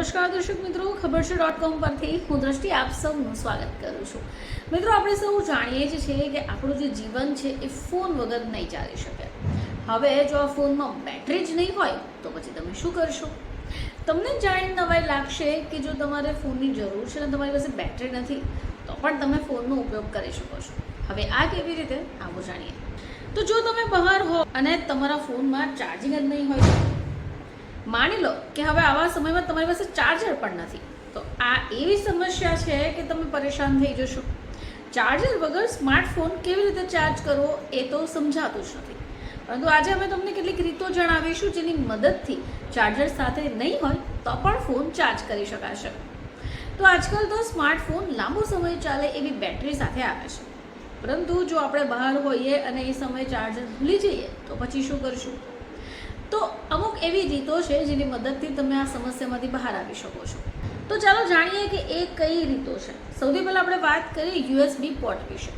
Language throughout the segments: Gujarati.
નમસ્કાર દર્શક મિત્રો, ખબર છે ડોટ કોમ પરથી હું દ્રષ્ટિ આપ સૌનું સ્વાગત કરું છું. મિત્રો, આપણે સૌ જાણીએ જ છીએ કે આપણું જે જીવન છે એ ફોન વગર નહીં ચાલી શકે. હવે જો આ ફોનમાં બેટરી જ નહીં હોય, તો પછી તમે શું કરશો? તમને જાણીને નવાઈ લાગશે કે જો તમારે ફોનની જરૂર છે અને તમારી પાસે બેટરી નથી, તો પણ તમે ફોનનો ઉપયોગ કરી શકો છો. હવે આ કેવી રીતે? આવું જાણીએ. તો જો તમે બહાર હો અને તમારા ફોનમાં ચાર્જિંગ જ નહીં હોય માની લો કે હવે આવા સમયમાં તમારી પાસે ચાર્જર પણ નથી. તો આ એવી સમસ્યા છે કે તમે પરેશાન થઈ જશો. ચાર્જર વગર સ્માર્ટફોન કેવી રીતે ચાર્જ કરવો એ તો સમજાતું જ નથી. પરંતુ આજે અમે તમને કેટલીક રીતો જણાવીશું જેની મદદથી ચાર્જર સાથે નહીં હોય તો પણ ફોન ચાર્જ કરી શકાશે. તો આજકાલ તો સ્માર્ટફોન લાંબો સમય ચાલે એવી બેટરી સાથે આવે છે. પરંતુ જો આપણે બહાર હોઈએ અને એ સમયે ચાર્જર ભૂલી જઈએ તો પછી શું કરશું? તો અમુક એવી રીતો છે જેની મદદથી તમે આ સમસ્યામાંથી બહાર આવી શકો છો. તો ચાલો જાણીએ કે એ કઈ રીતો છે. સૌથી પહેલાં આપણે વાત કરીએ યુએસબી પોર્ટ વિશે.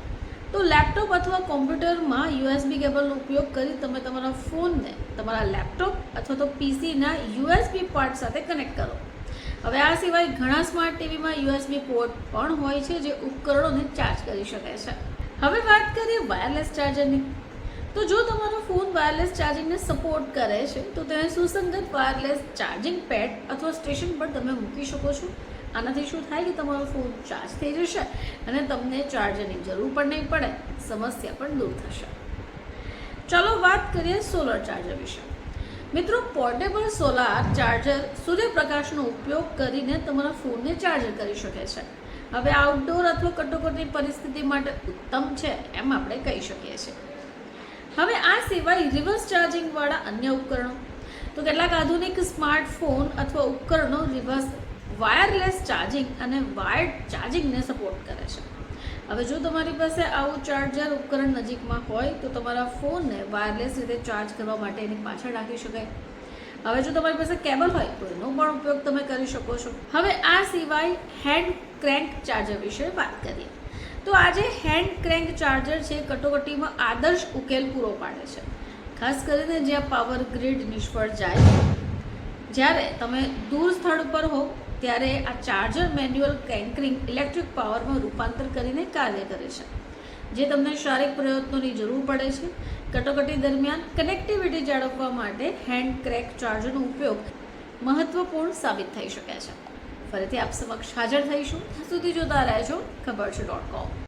તો લેપટોપ અથવા કોમ્પ્યુટરમાં યુએસબી કેબલનો ઉપયોગ કરી તમે તમારા ફોનને, તમારા લેપટોપ અથવા તો પીસીના યુએસબી પોર્ટ સાથે કનેક્ટ કરો. હવે આ સિવાય ઘણા સ્માર્ટ ટીવીમાં યુએસબી પોર્ટ પણ હોય છે જે ઉપકરણોને ચાર્જ કરી શકે છે. હવે વાત કરીએ વાયરલેસ ચાર્જરની. તો જો તમારો ફોન વાયરલેસ ચાર્જિંગને સપોર્ટ કરે છે, તો તેને સુસંગત વાયરલેસ ચાર્જિંગ પેડ અથવા સ્ટેશન પર તમે મૂકી શકો છો. આનાથી શું થાય કે તમારો ફોન ચાર્જ થઈ જશે અને તમને ચાર્જરની જરૂર પણ નહીં પડે, સમસ્યા પણ દૂર થશે. ચાલો વાત કરીએ સોલર ચાર્જર વિશે. મિત્રો પોર્ટેબલ સોલાર ચાર્જર સૂર્યપ્રકાશનો ઉપયોગ કરીને તમારા ફોનને ચાર્જર કરી શકે છે. હવે આઉટડોર અથવા કટોકટની પરિસ્થિતિ માટે ઉત્તમ છે, એમ આપણે કહી શકીએ છીએ. હવે આ સિવાય રિવર્સ ચાર્જિંગવાળા અન્ય ઉપકરણો. તો કેટલાક આધુનિક સ્માર્ટફોન અથવા ઉપકરણો રિવર્સ વાયરલેસ ચાર્જિંગ અને વાયર્ડ ચાર્જિંગને સપોર્ટ કરે છે. હવે જો તમારી પાસે આવું ચાર્જર ઉપકરણ નજીકમાં હોય, તો તમારા ફોનને વાયરલેસ રીતે ચાર્જ કરવા માટે એની પાછળ રાખી શકાય. હવે જો તમારી પાસે કેબલ હોય, તો એનો પણ ઉપયોગ તમે કરી શકો છો. હવે આ સિવાય હેન્ડ ક્રેન્ક ચાર્જર વિશે વાત કરીએ. તો આજે હેન્ડ ક્રેન્ક ચાર્જર છે, કટોકટીમાં આદર્શ ઉકેલ પૂરો પાડે છે. ખાસ કરીને જ્યાં પાવર ગ્રીડ નિષ્ફળ જાય, જ્યારે તમે દૂર સ્થળ પર હો ત્યારે આ ચાર્જર મેન્યુઅલ કેન્કરિંગ ઇલેક્ટ્રિક પાવરમાં રૂપાંતર કરીને કાર્ય કરે છે. જે તમને શારીરિક પ્રયત્નોની જરૂર પડે છે. કટોકટી દરમિયાન કનેક્ટિવિટી જાળવવા માટે હેન્ડ ક્રેક ચાર્જરનો ઉપયોગ મહત્વપૂર્ણ સાબિત થઈ શકે છે. ફરીથી આપ સમક્ષ હાજર થઈશું. ત્યાં સુધી જોતા રહેજો ખબર છે ડોટ કોમ